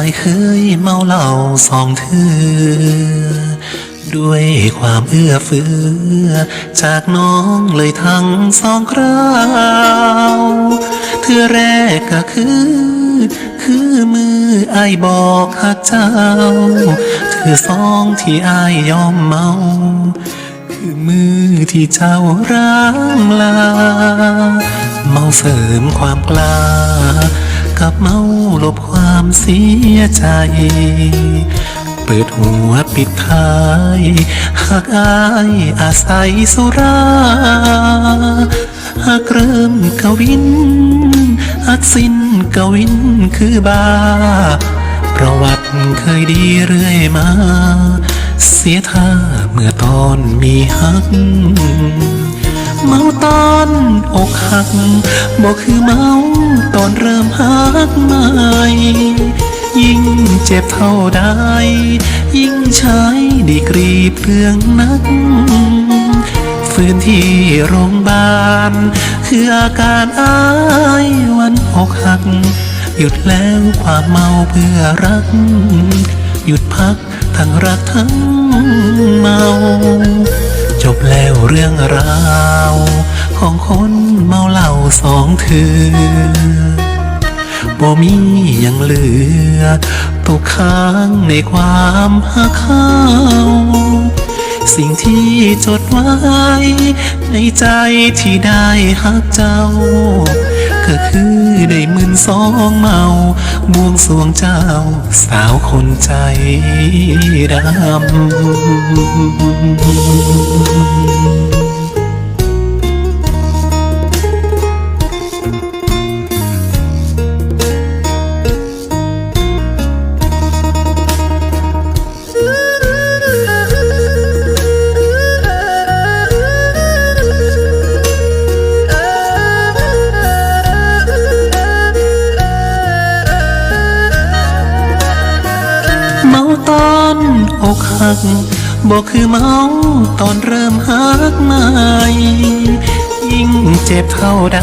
ายเคยเมาเหล้าสองเถือ ด้วยความเอื้อเฟื้อ จากน้องเลยทั้งสองคราวเธอแรกก็คือ คือมืออายบอกหักเจ้า เธอสองที่อายยอมเมา คือมือที่เจ้าร้างลา เมาเสริมความกล้า กับเมาลบความเสียใจ เปิดหัวปิดท้าย หากอายอาศัยสุรา หากเริ่มกวินหากสิ้นกวินคือบาประวัติเคยดีเรื่อยมา เสียท่าเมื่อตอนมีฮัก เมาตอนอกหักบอกคือเมาตอนเริ่มหักใหม่ยิ่งเจ็บเท่าใดยิ่งใช้ดีกรีเปลืองนักฟื้นที่โรงพยาบาลคืออาการอายวันอกหัก หยุดแล้วความเมาเพื่อรัก หยุดพักทั้งรักทั้งเมา เรื่องราว ของคนเมาเหล้าสองเถือบ่มียังเหลือตกค้างในความหักเขาสิ่งที่จดไว้ ในใจที่ได้หักเจ้า สองเมาบวงสวงเจ้า สาวคนใจดำ อนอกหักบอกคือเมาตอนเริ่มหักใหม่ยิ่งเจ็บเท่าใด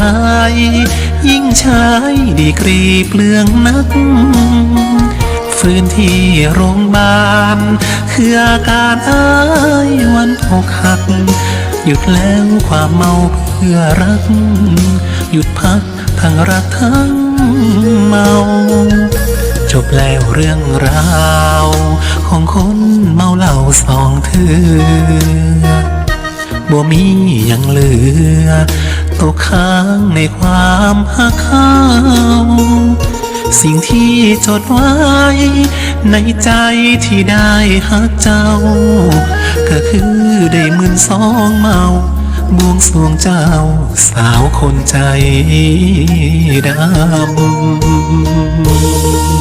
ยิ่งใช้ดีกรีเปลืองนัก ฟื้นที่โรงพยาบาลคืออาการอายวันอกหัก หยุดแล้วความเมาเพื่อรัก หยุดพักทั้งรักทั้งเมา จบแล้วเรื่องราว ของคนเมาเหล้าสองเถือบ่มียังเหลือตกค้างในความหักเขาสิ่งที่จดไว้ ในใจที่ได้หักเจ้า ก็คือได้มื่นสองเมาบวงสวงเจ้า สาวคนใจด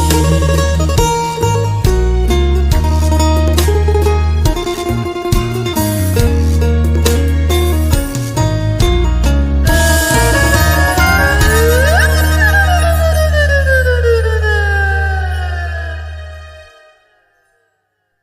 ำ